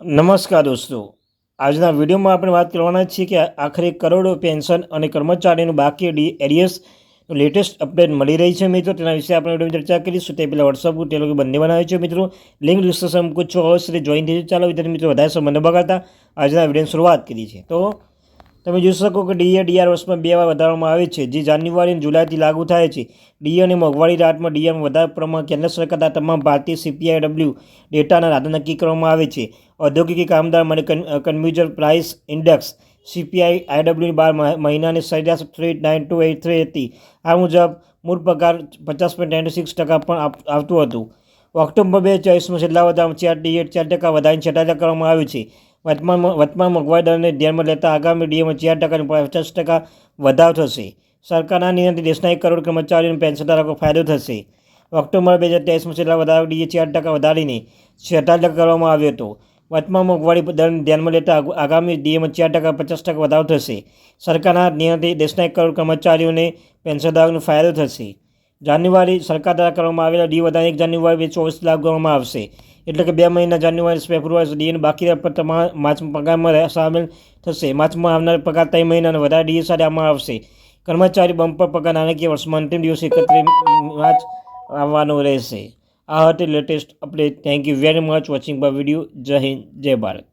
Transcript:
નમસ્કાર દોસ્તો. આજના વિડીયોમાં આપણે વાત કરવાના છીએ કે આખરે કરોડો પેન્શન અને કર્મચારીનું બાકી ડી એરિયસ લેટેસ્ટ અપડેટ મળી રહી છે મિત્રો. તેના વિશે આપણે વિડીયોમાં ચર્ચા કરીશું. તે પહેલાં વોટ્સઅપ ગ્રુપ તે લોકો બંને બનાવે છે મિત્રો. લિંક ડિસ્કશન કુછ અવશ્ય જોઈન થઈ ચાલો વિદ્યાર્થી મિત્રો, વધારે ન બગાડતા. આજના વિડીયોની શરૂઆત કરી છે તો તમે જોઈ શકો કે ડીએ ડીઆર વર્ષમાં બે વાર વધારવામાં આવે છે, જે જાન્યુઆરી અને જુલાઈથી લાગુ થાય છે. ડીએ અને મોંઘવારી રાહતમાં ડીએમાં વધારે પ્રમાણ કેન્દ્ર સરકારના તમામ ભારતીય સીપીઆઈડબ્લ્યુ ડેટાના રાહત નક્કી કરવામાં આવે છે. ઔદ્યોગિક કામદાર માટે કન્ઝ્યુમર પ્રાઇસ ઇન્ડેક્સ સીપીઆઈ આઈડબ્લ્યુની બાર મહિનાની સરેરાશ three nine two eight three હતી. આ મુજબ મૂળ પગાર પચાસ પોઈન્ટ નાઇન્ટી સિક્સ ટકા પણ આવતું હતું. ઓક્ટોબર બે હજાર ચોવીસમાં છેલ્લા વધારામાં ચાર ડીએ ચાર ટકા વધારીને છ કરવામાં આવ્યું છે. વર્તમાન વર્તમાન મોંઘવારી ધ્યાનમાં લેતા આગામી ડીએમાં ચાર ટકા અને પચાસ ટકા વધારો થશે. સરકારના નિર્ણયથી દેશના એક કરોડ કર્મચારીઓને પેન્શન ધારકો ફાયદો થશે. ઓક્ટોબર બે હજાર ત્રેવીસમાં છેલ્લા વધારો ડીએ ચાર ટકા વધારીને છેતાલીસ ટકા કરવામાં આવ્યો હતો. વર્તમાન મોંઘવારી દરને ધ્યાનમાં લેતા આગામી ડીએમાં ચાર ટકા, પચાસ ટકા વધારો થશે. સરકારના નિર્ણયથી દેશના એક કરોડ કર્મચારીઓને પેન્શનધારકોને ફાયદો થશે. જાન્યુઆરી સરકાર દ્વારા કરવામાં આવેલા ડી વધારે એક જાન્યુઆરી બે ચોવીસ લાગુ કરવામાં આવશે. એટલે કે બે મહિના જાન્યુઆરી ફેબ્રુઆરી સુધી ડીએની બાકી તમામ માર્ચ પગારમાં સામેલ થશે. માર્ચમાં આવનાર પગાર ત્રણ મહિનાના વધારે ડી સાથે આમાં આવશે. કર્મચારી બમ્પર પગાર નાણાકીય વર્ષમાં અંતિમ દિવસે એકત્રીસ માર્ચ આવવાનો રહેશે. આ હતી latest update. Thank you very much watching bye video જય હિન્દ, જય ભારત.